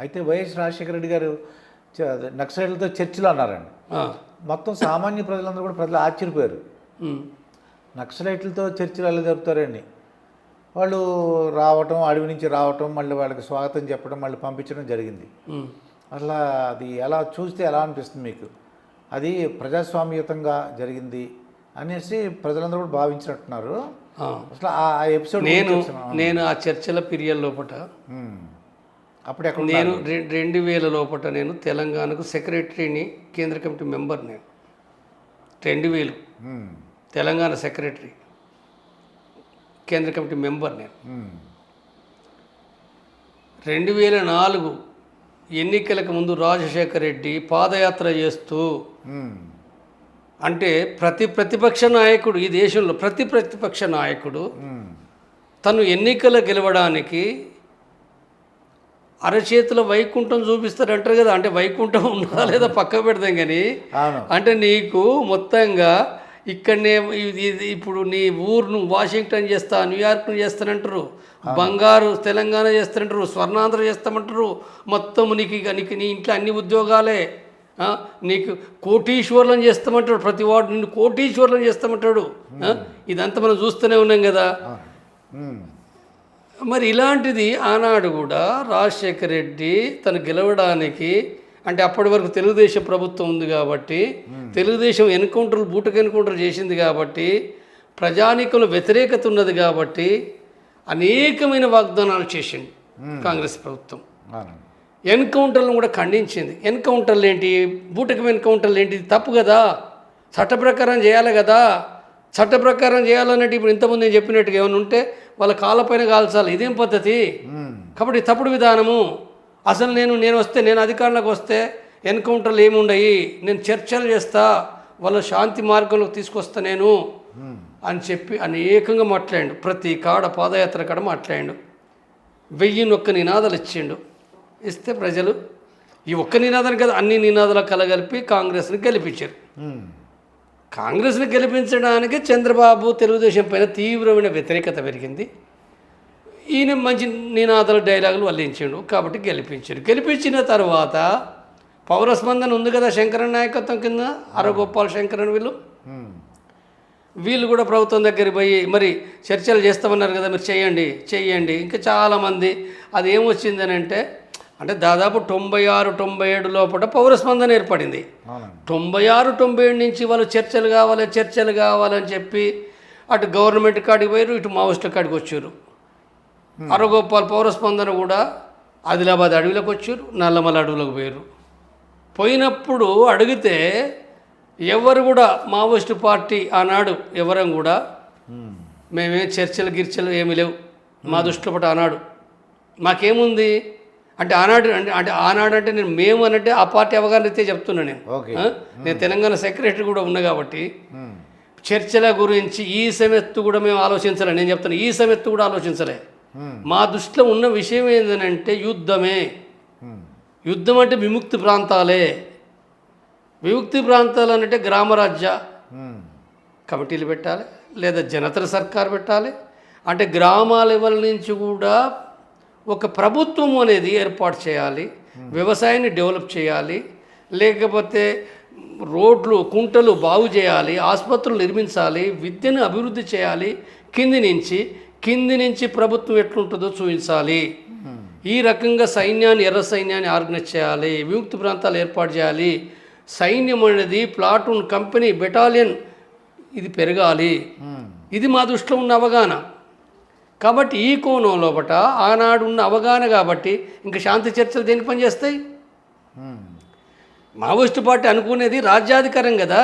అయితే వైఎస్ రాజశేఖర రెడ్డి గారు నక్సలైట్లతో చర్చలు అన్నారండి. మొత్తం సామాన్య ప్రజలందరూ కూడా ప్రజలు ఆశ్చర్యపోయారు. నక్సలైట్లతో చర్చలు ఎలా జరుపుతారండి? వాళ్ళు రావటం అడవి నుంచి రావటం మళ్ళీ వాళ్ళకి స్వాగతం చెప్పడం మళ్ళీ పంపించడం జరిగింది. అట్లా అది ఎలా చూస్తే ఎలా అనిపిస్తుంది మీకు? అది ప్రజాస్వామ్యయుతంగా జరిగింది అనేసి ప్రజలందరూ కూడా భావించినట్టున్నారు. అసలు ఆ ఎపిసోడ్ నేను నేను ఆ చర్చల పీరియడ్ లోపట అప్పుడు నేను రెండు వేల లోపట నేను తెలంగాణకు సెక్రటరీని కేంద్ర కమిటీ మెంబర్ నేను. రెండు వేలు. తెలంగాణ సెక్రటరీ కేంద్ర కమిటీ మెంబర్ నేను. రెండు వేల నాలుగు ఎన్నికలకు ముందు రాజశేఖర రెడ్డి పాదయాత్ర చేస్తూ అంటే ప్రతి ప్రతిపక్ష నాయకుడు ఈ దేశంలో ప్రతి ప్రతిపక్ష నాయకుడు తను ఎన్నికలు గెలవడానికి అరచేతిలో వైకుంఠం చూపిస్తారంటారు కదా అంటే వైకుంఠం ఉందా లేదా పక్క పెడదాం కానీ అంటే నీకు మొత్తంగా ఇక్కడనే ఇప్పుడు నీ ఊరును వాషింగ్టన్ చేస్తా న్యూయార్క్ చేస్తానంటారు బంగారు తెలంగాణ చేస్తానంటారు స్వర్ణాంధ్ర చేస్తామంటారు మొత్తం నీకు ఇక నీకు నీ ఇంట్లో అన్ని ఉద్యోగాలే నీకు కోటీశ్వర్లను చేస్తామంటాడు ప్రతి వాడు నిన్ను కోటీశ్వర్లను చేస్తామంటాడు ఇదంతా మనం చూస్తూనే ఉన్నాం కదా. మరి ఇలాంటిది ఆనాడు కూడా రాజశేఖర రెడ్డి తను గెలవడానికి అంటే అప్పటి వరకు తెలుగుదేశం ప్రభుత్వం ఉంది కాబట్టి తెలుగుదేశం ఎన్కౌంటర్లు బూటకు ఎన్కౌంటర్ చేసింది కాబట్టి ప్రజానీకంలో వ్యతిరేకత ఉన్నది కాబట్టి అనేకమైన వాగ్దానాలు చేసింది కాంగ్రెస్ ప్రభుత్వం. ఎన్కౌంటర్లను కూడా ఖండించింది. ఎన్కౌంటర్లు ఏంటి? బూటకం ఎన్కౌంటర్లు ఏంటి? తప్పు కదా. చట్ట ప్రకారం చేయాలి కదా. చట్ట ప్రకారం చేయాలన్నట్టు ఇప్పుడు ఇంతకుముందు నేను చెప్పినట్టుగా ఏమైనా ఉంటే వాళ్ళ కాళ్ళపైన కాల్చాలి. ఇదేం పద్ధతి? కాబట్టి తప్పుడు విధానము. అసలు నేను నేను వస్తే నేను అధికారంలోకి వస్తే ఎన్కౌంటర్లు ఏముండయి నేను చర్చలు చేస్తా వాళ్ళ శాంతి మార్గంలోకి తీసుకొస్తా నేను అని చెప్పి అనేకంగా మాట్లాడిండు. ప్రతి కాడ పాదయాత్ర కాడ మాట్లాడిండు. వెయ్యి ఒక్క నినాదాలు ఇచ్చిండు. ఇస్తే ప్రజలు ఈ ఒక్క నినాదాన్ని కదా అన్ని నినాదాలు కలగలిపి కాంగ్రెస్ని గెలిపించారు. కాంగ్రెస్ని గెలిపించడానికి చంద్రబాబు తెలుగుదేశం పైన తీవ్రమైన వ్యతిరేకత పెరిగింది. ఈయన మంచి నినాదాలు డైలాగులు వల్లించాడు కాబట్టి గెలిపించాడు. గెలిపించిన తర్వాత పౌరస్పందన ఉంది కదా శంకరన్ నాయకత్వం కింద అరగోపాల్ శంకరన్ వీళ్ళు. వీళ్ళు కూడా ప్రభుత్వం దగ్గరికి పోయి మరి చర్చలు చేస్తామన్నారు కదా మీరు చేయండి చేయండి. ఇంకా చాలామంది అది ఏమొచ్చిందని అంటే అంటే దాదాపు తొంభై ఆరు తొంభై ఏడు లోపల పౌరస్పందన ఏర్పడింది. తొంభై ఆరు తొంభై ఏడు నుంచి వాళ్ళు చర్చలు కావాలి చర్చలు కావాలని చెప్పి అటు గవర్నమెంట్ కాడికి పోయారు ఇటు మావోయిస్టుల కాడికి వచ్చారు. అరగోపాల్ పౌరస్పందన కూడా ఆదిలాబాద్ అడవిలోకి వచ్చారు నల్లమల అడవులకు పోయారు పోయినప్పుడు అడిగితే ఎవరు కూడా మావోయిస్టు పార్టీ ఆనాడు ఎవరం కూడా మేమే చర్చలు గిర్చలు ఏమీ లేవు. మా దృష్టిలో పట్ల ఆనాడు. మాకేముంది? అంటే ఆనాడు అంటే అంటే ఆనాడు అంటే నేను మేము అనంటే ఆ పార్టీ అవగాహన రీతే చెప్తున్నా నేను? నేను తెలంగాణ సెక్రటరీ కూడా ఉన్నా కాబట్టి చర్చల గురించి ఈ సమెత్తు కూడా మేము ఆలోచించలే. నేను చెప్తాను ఈ సమెత్తు కూడా ఆలోచించలే. మా దృష్టిలో ఉన్న విషయం ఏంటంటే యుద్ధమే. యుద్ధం అంటే విముక్తి ప్రాంతాలే. విముక్తి ప్రాంతాలు అంటే గ్రామరాజ్య కమిటీలు పెట్టాలి లేదా జనతల సర్కార్ పెట్టాలి. అంటే గ్రామాల లెవెల్ నుంచి కూడా ఒక ప్రభుత్వం అనేది ఏర్పాటు చేయాలి వ్యవసాయాన్ని డెవలప్ చేయాలి లేకపోతే రోడ్లు కుంటలు బాగు చేయాలి ఆసుపత్రులు నిర్మించాలి విద్యను అభివృద్ధి చేయాలి కింది నుంచి కింది నుంచి ప్రభుత్వం ఎట్లుంటుందో చూపించాలి. ఈ రకంగా సైన్యాన్ని ఎర్ర సైన్యాన్ని ఆర్గనైజ్ చేయాలి విముక్తి ప్రాంతాలు ఏర్పాటు చేయాలి. సైన్యం అనేది ప్లాటూన్ కంపెనీ బెటాలియన్ ఇది పెరగాలి. ఇది మా దృష్టిలో ఉన్న అవగాహన. కాబట్టి ఈ కోణం లోపట ఆనాడు ఉన్న అవగాహన కాబట్టి ఇంకా శాంతి చర్చలు దేనికి పనిచేస్తాయి. మావోయిస్టు పార్టీ అనుకునేది రాజ్యాధికారం కదా.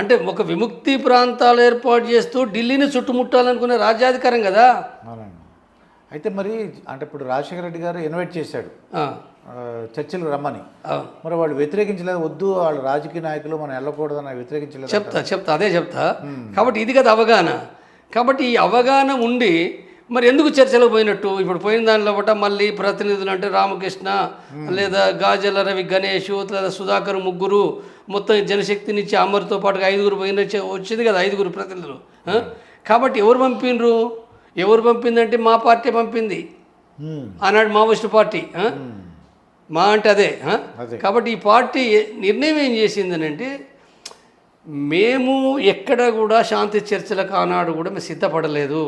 అంటే ఒక విముక్తి ప్రాంతాలు ఏర్పాటు చేస్తూ ఢిల్లీని చుట్టుముట్టాలనుకునే రాజ్యాధికారం కదా. అయితే మరి అంటే ఇప్పుడు రాజశేఖర రెడ్డి గారు ఇన్వైట్ చేశాడు. చర్చలు రమ్మని. మరి వాళ్ళు వ్యతిరేకించలేదు వద్దు వాళ్ళు రాజకీయ నాయకులు మనం వెళ్ళకూడదని వ్యతిరేకించలేదు చెప్తా చెప్తా అదే చెప్తా. కాబట్టి ఇది కదా అవగాహన. కాబట్టి ఈ అవగాహన ఉండి మరి ఎందుకు చర్చలకు పోయినట్టు ఇప్పుడు పోయిన దానిలో ఒకట మళ్ళీ ప్రతినిధులు అంటే రామకృష్ణ లేదా గాజల రవి గణేష్ లేదా సుధాకర్ ముగ్గురు మొత్తం జనశక్తినిచ్చి అమర్తో పాటుగా ఐదుగురు పోయిన వచ్చింది కదా ఐదుగురు ప్రతినిధులు? కాబట్టి ఎవరు పంపిండ్రు ఎవరు పంపిందంటే మా పార్టీ పంపింది ఆనాడు మావోయిస్టు పార్టీ? మా అంటే? అదే. కాబట్టి ఈ పార్టీ నిర్ణయం ఏం చేసిందనంటే మేము ఎక్కడ కూడా శాంతి చర్చలకు ఆనాడు కూడా మేము సిద్ధపడలేదు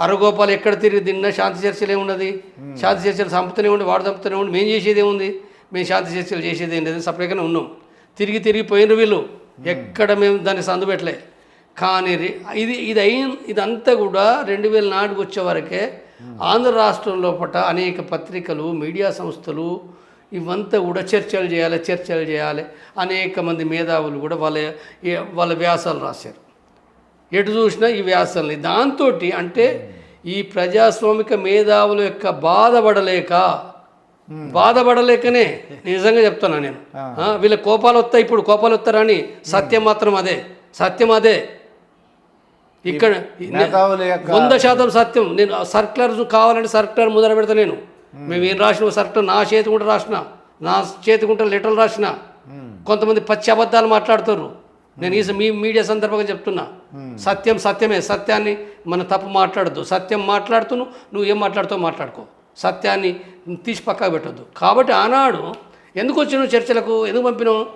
అరగోపాలు ఎక్కడ తిరిగి తిన్నా శాంతి చర్చలు ఏమున్నది శాంతి చర్చలు చంపుతూనే ఉండి వాడు చంపుతూనే ఉండి మేము చేసేది ఏముంది మేము శాంతి చర్చలు చేసేది ఏం లేదు సపరేట్గానే ఉన్నాం. తిరిగి తిరిగి పోయిన వీళ్ళు. ఎక్కడ మేము దాన్ని సందు పెట్టలే. కానీ ఇది ఇది అయిన ఇదంతా కూడా రెండు వేల నాలుగు వచ్చే వరకే ఆంధ్ర రాష్ట్రం లోపల అనేక పత్రికలు మీడియా సంస్థలు ఇవంతా కూడా చర్చలు చేయాలి చర్చలు చేయాలి. అనేక మంది మేధావులు కూడా వాళ్ళ వాళ్ళ వ్యాసాలు రాశారు. ఎటు చూసినా ఈ వ్యాసాలని దాంతో అంటే ఈ ప్రజాస్వామిక మేధావుల యొక్క బాధపడలేక బాధపడలేకనే నిజంగా చెప్తున్నా నేను. వీళ్ళ కోపాలు వస్తాయి ఇప్పుడు కోపాలు వస్తారని సత్యం మాత్రం అదే. సత్యం అదే. ఇక్కడ వంద శాతం సత్యం. నేను సర్క్యులర్ కావాలంటే సర్క్యులర్ ముందర పెడతా నేను. మేము. ఏం రాసిన సర్క్యులర్ నా చేతి గుంట రాసిన నా చేతి గుంట లెటర్లు రాసిన కొంతమంది పచ్చి అబద్ధాలు మాట్లాడుతారు. నేను ఈ మీ మీడియా సందర్భంగా చెప్తున్నా. సత్యం సత్యమే సత్యాన్ని మన తప్పు మాట్లాడద్దు. సత్యం మాట్లాడుతూ నువ్వు ఏం మాట్లాడుతావు మాట్లాడుకో. సత్యాన్ని తీసి పక్కా పెట్టొద్దు. కాబట్టి ఆనాడు ఎందుకు వచ్చినావు చర్చలకు ఎందుకు పంపినావు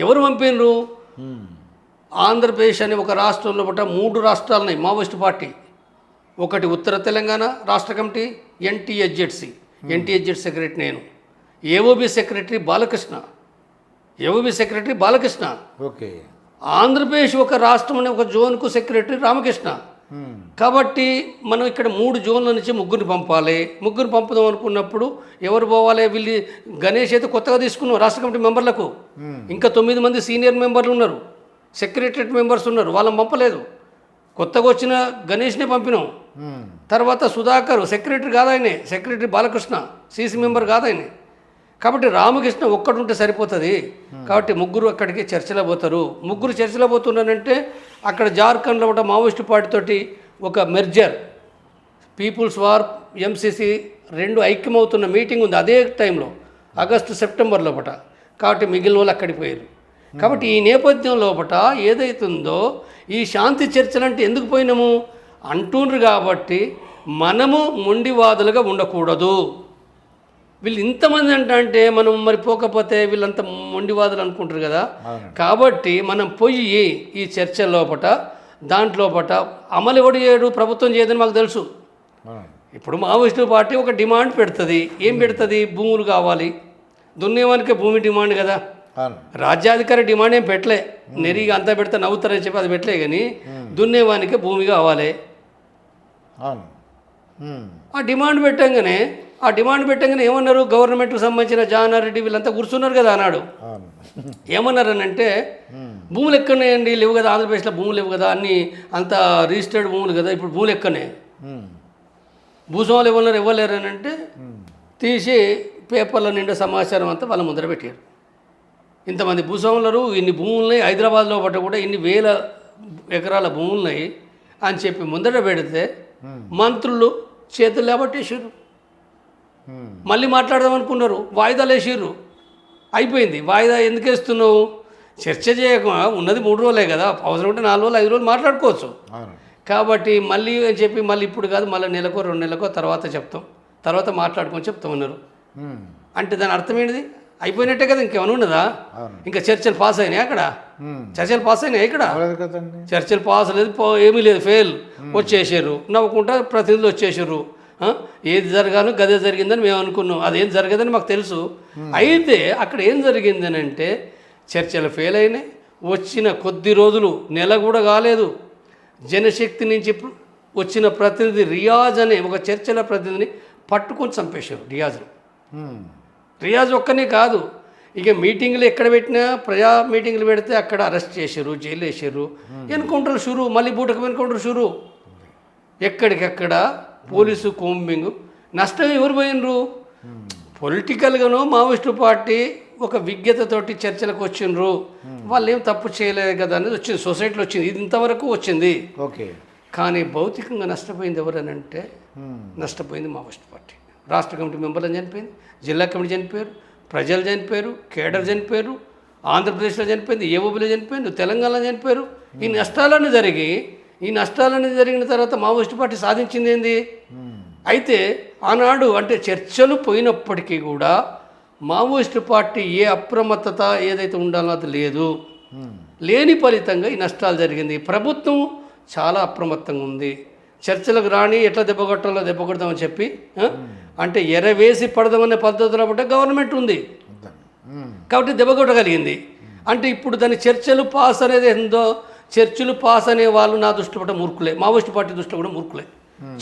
ఎవరు పంపినరు? ఆంధ్రప్రదేశ్ అనే ఒక రాష్ట్రంలో పట్ల మూడు రాష్ట్రాలు ఉన్నాయి. Maoist party. ఒకటి ఉత్తర తెలంగాణ రాష్ట్ర కమిటీ ఎన్టీఎజ్జెడ్సి ఎన్టీఎజ్జెడ్ సెక్రటరీ నేను. AOB secretary Balakrishna. AOB secretary Balakrishna. Okay. Andhra Pradesh ఒక రాష్ట్రం అనే ఒక జోన్కు సెక్రటరీ రామకృష్ణ. కాబట్టి మనం ఇక్కడ మూడు జోన్ల నుంచి ముగ్గురిని పంపాలి. ముగ్గురు పంపుదాం అనుకున్నప్పుడు ఎవరు పోవాలి? వీళ్ళు గణేష్ అయితే కొత్తగా తీసుకున్నాం రాష్ట్ర కమిటీ మెంబర్లకు. ఇంకా తొమ్మిది మంది సీనియర్ మెంబర్లు ఉన్నారు. సెక్రటరియట్ మెంబర్స్ ఉన్నారు. వాళ్ళని పంపలేదు. కొత్తగా వచ్చిన గణేష్నే పంపినాం. తర్వాత సుధాకర్ సెక్రటరీ కాదాయనే సెక్రటరీ బాలకృష్ణ సీసీ మెంబర్ కాదాయనే కాబట్టి రామకృష్ణ ఒక్కడుంటే సరిపోతుంది. కాబట్టి ముగ్గురు అక్కడికి చర్చలో పోతారు. ముగ్గురు చర్చలో పోతున్నారంటే అక్కడ జార్ఖండ్లో ఉన్న మావోయిస్టు పార్టీ తోటి ఒక మెర్జర్ పీపుల్స్ వార్ ఎంసీసీ రెండు ఐక్యమవుతున్న మీటింగ్ ఉంది అదే టైంలో ఆగస్టు సెప్టెంబర్ లోపట. కాబట్టి మిగిలిన వాళ్ళు అక్కడికి పోయారు. కాబట్టి ఈ నేపథ్యం లోపట ఏదైతుందో ఈ శాంతి చర్చలు అంటే ఎందుకు పోయినాము? అంటుండ్రు కాబట్టి మనము మొండివాదులుగా ఉండకూడదు. వీళ్ళు ఇంతమంది అంట అంటే మనం మరి పోకపోతే వీళ్ళంతా మొండివాదులు అనుకుంటారు కదా. కాబట్టి మనం పోయి ఈ చర్చ లోపట దాంట్లోపట అమలు ఎవడు చేయడు ప్రభుత్వం చేయదని మాకు తెలుసు. ఇప్పుడు మావోయిస్టు పార్టీ ఒక డిమాండ్ పెడుతుంది. ఏం పెడుతుంది? భూములు కావాలి. దున్నేవానికి భూమి డిమాండ్ కదా. రాజ్యాధికారి డిమాండ్ ఏం పెట్టలే. నెరిగా అంతా పెడితే నవ్వుతారని చెప్పి అది పెట్టలే కానీ దున్నేవానికి భూమి కావాలి. ఆ డిమాండ్ పెట్టంగానే ఆ డిమాండ్ పెట్టంగానే ఏమన్నారు? గవర్నమెంట్కి సంబంధించిన జానారెడ్డి వీళ్ళంతా కూర్చున్నారు కదా అన్నాడు. ఏమన్నారనంటే భూములు ఎక్కనేయండి లేవు కదా ఆంధ్రప్రదేశ్లో భూములు లేవు కదా అన్ని అంత రిజిస్టర్డ్ భూములు కదా ఇప్పుడు భూములు ఎక్కనే. భూస్వాములు ఇవ్వలేరు ఇవ్వలేరు అని అంటే తీసి పేపర్ల నిండా సమాచారం అంతా వాళ్ళ ముందర పెట్టారు. ఇంతమంది భూస్వాములరు ఇన్ని భూములున్నాయి హైదరాబాద్లో పట్ట కూడా ఇన్ని వేల ఎకరాల భూములున్నాయి అని చెప్పి ముందర పెడితే మంత్రులు చేతులు లేబట్టేసారు ఉమ్. మళ్ళీ మాట్లాడదాం అనుకున్నారు. వాయిదాలు వేసిర్రు అయిపోయింది. వాయిదా ఎందుకు వేస్తున్నావు? చర్చ చేయక ఉన్నది మూడు రోజులే కదా. అవసరం ఉంటే నాలుగు రోజులు ఐదు రోజులు మాట్లాడుకోవచ్చు. కాబట్టి మళ్ళీ అని చెప్పి మళ్ళీ ఇప్పుడు కాదు మళ్ళీ నెలకో రెండు నెలకో తర్వాత చెప్తాం. తర్వాత మాట్లాడుకొని చెప్తామన్నారు. అంటే దాని అర్థం ఏంటిది? అయిపోయినట్టే కదా ఇంకేమైనా ఉన్నదా? ఇంకా చర్చలు పాస్ అయినాయి అక్కడ. చర్చలు పాస్ అయినాయి ఇక్కడ? చర్చలు పాస్ లేదు ఏమీ లేదు ఫెయిల్. వచ్చేసారు నవ్వుకుంటా ప్రతినిధులు వచ్చేసారు? ఏది జరగాలో గదే జరిగిందని మేము అనుకున్నాం. అదేం జరగదని మాకు తెలుసు. అయితే అక్కడ ఏం జరిగిందని అంటే చర్చలు ఫెయిల్ అయినాయి. వచ్చిన కొద్ది రోజులు నెల కూడా కాలేదు. జనశక్తి నుంచి వచ్చిన ప్రతినిధి రియాజ్ అనే ఒక చర్చల ప్రతినిధిని పట్టుకొని చంపేశారు రియాజ్ను. రియాజ్ ఒక్కనే కాదు. ఇక మీటింగ్లు ఎక్కడ పెట్టినా ప్రజా మీటింగ్లు పెడితే అక్కడ అరెస్ట్ చేశారు జైలు వేసారు ఎన్కౌంటర్ షురు మళ్ళీ బూటకం ఎన్కౌంటర్ షురు. ఎక్కడికెక్కడ పోలీసు కోంబింగ్. నష్టం ఎవరు పోయినరు? పొలిటికల్గానో మావోయిస్టు పార్టీ ఒక విజ్ఞతతోటి చర్చలకు వచ్చిండ్రు వాళ్ళు ఏం తప్పు చేయలేదు కదా అనేది వచ్చింది. సొసైటీలో వచ్చింది. ఇది ఇంతవరకు వచ్చింది. ఓకే. కానీ భౌతికంగా నష్టపోయింది ఎవరనంటే ఉమ్. నష్టపోయింది మావోయిస్ట్ పార్టీ. రాష్ట్ర కమిటీ మెంబర్లు చనిపోయింది జిల్లా కమిటీ చనిపోయారు ప్రజలు చనిపోయారు కేడర్ చనిపోయారు ఆంధ్రప్రదేశ్లో చనిపోయింది ఏఓబిలో చనిపోయింది తెలంగాణలో చనిపోయారు. ఈ నష్టాలన్నీ జరిగి ఈ నష్టాలన్నీ జరిగిన తర్వాత మావోయిస్ట్ పార్టీ సాధించింది ఏంది. అయితే ఆనాడు అంటే చర్చలు పోయినప్పటికీ కూడా మావోయిస్టు పార్టీ ఏ అప్రమత్తత ఏదైతే ఉండాలో అది లేదు. లేని ఫలితంగా ఈ నష్టాలు జరిగింది. ప్రభుత్వం చాలా అప్రమత్తంగా ఉంది. చర్చలకు రాని ఎట్లా దెబ్బ కొట్టాలో దెబ్బ కొడదామని చెప్పి? అంటే ఎరవేసి పడదామనే పద్ధతిలో పట్ట గవర్నమెంట్ ఉంది. కాబట్టి దెబ్బ కొట్టగలిగింది. అంటే ఇప్పుడు దాని చర్చలు పాస్ అనేది ఎందో చర్చలు పాస్ అనే వాళ్ళు నా దృష్టిలో కూడా మూర్ఖులే. మావోయిస్ట్ పార్టీ దృష్టిలో కూడా మూర్ఖులే.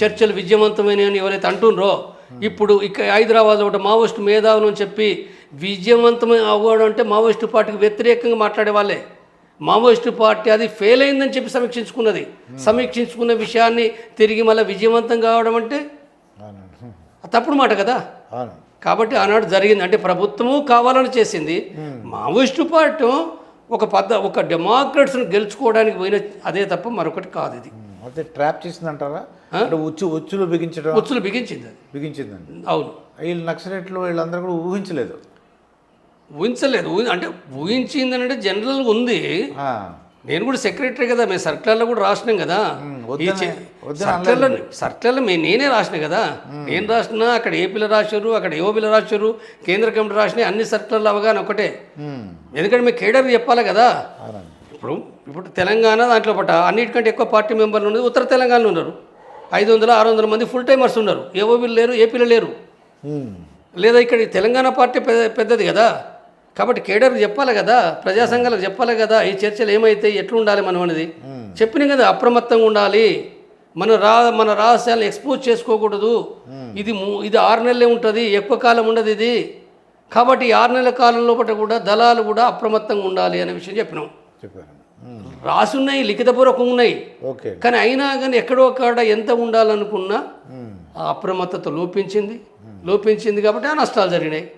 చర్చలు విజయవంతమైన అని ఎవరైతే అంటుండ్రో ఇప్పుడు ఇక హైదరాబాద్లో ఒకటి మావోయిస్ట్ మేధావులు అని చెప్పి విజయవంతమైన అవ్వడం అంటే మావోయిస్ట్ పార్టీకి వ్యతిరేకంగా మాట్లాడే వాళ్ళే. మావోయిస్టు పార్టీ అది ఫెయిల్ అయిందని చెప్పి సమీక్షించుకున్నది. సమీక్షించుకున్న విషయాన్ని తిరిగి మళ్ళీ విజయవంతం కావడం అంటే తప్పుడు మాట కదా? కాబట్టి ఆనాడు జరిగింది. అంటే ప్రభుత్వము కావాలని చేసింది. మావోయిస్టు పార్టీ ఒక పద్ధ ఒక డెమోక్రట్స్ని గెలుచుకోవడానికి పోయిన అదే తప్ప మరొకటి కాదు ఇది. అయితే ట్రాప్ చేసిందంటారా? అంటే ఉచ్చు ఉచ్చులు బిగించడం? ఉచ్చులు బిగించింది అది. బిగించిందండి. అవును. వీళ్ళు నక్సలైట్లు వీళ్ళందరూ కూడా ఊహించలేదు. ఊహించలేదు. ఊహి- అంటే ఊహించింది అంటే జనరల్గా ఉంది నేను కూడా సెక్రటరీ కదా మేము సర్క్యులర్లో కూడా రాసినాం కదా. సర్క్యులర్లో మే నేనే రాసిన కదా. నేను రాసిన అక్కడ ఏపీలో రాశారు అక్కడ ఏఓబీలో రాశారు కేంద్ర కమిటీ రాసిన అన్ని సర్క్యులర్లు అవగానే ఒకటే. ఎందుకంటే మీకు కేడర్ చెప్పాలి కదా. ఇప్పుడు ఇప్పుడు తెలంగాణ దాంట్లో పట్ట అన్నిటికంటే ఎక్కువ పార్టీ మెంబర్లు ఉన్నది ఉత్తర తెలంగాణలో ఉన్నారు. ఐదు వందల ఆరు వందల మంది ఫుల్ టైమర్స్ ఉన్నారు. ఏఓబీలు లేరు ఏపీలో లేరు. లేదా ఇక్కడ తెలంగాణ పార్టీ పెద్ద పెద్దది కదా. కాబట్టి కేడర్ చెప్పాలి కదా ప్రజా సంఘాలకు చెప్పాలి కదా ఈ చర్చలు ఏమైతే ఎట్లా ఉండాలి మనం అనేది. చెప్పినాం కదా అప్రమత్తంగా ఉండాలి. మన రా మన రహస్యాలను ఎక్స్పోజ్ చేసుకోకూడదు. ఇది ము- ఇది ఆరు నెలలే ఉంటుంది ఎక్కువ కాలం ఉండదు ఇది. కాబట్టి ఆరు నెలల కాలం లోపల కూడా దళాలు కూడా అప్రమత్తంగా ఉండాలి అనే విషయం చెప్పినాం. చెప్పారు. ఉమ్, రాసి ఉన్నాయి లిఖితపూర్వకంగా ఉన్నాయి. ఓకే. కానీ అయినా కానీ ఎక్కడో కాడ ఎంత ఉండాలనుకున్నా ఉమ్, ఆ అప్రమత్తత లోపించింది. లోపించింది కాబట్టి ఆ నష్టాలు జరిగినాయి.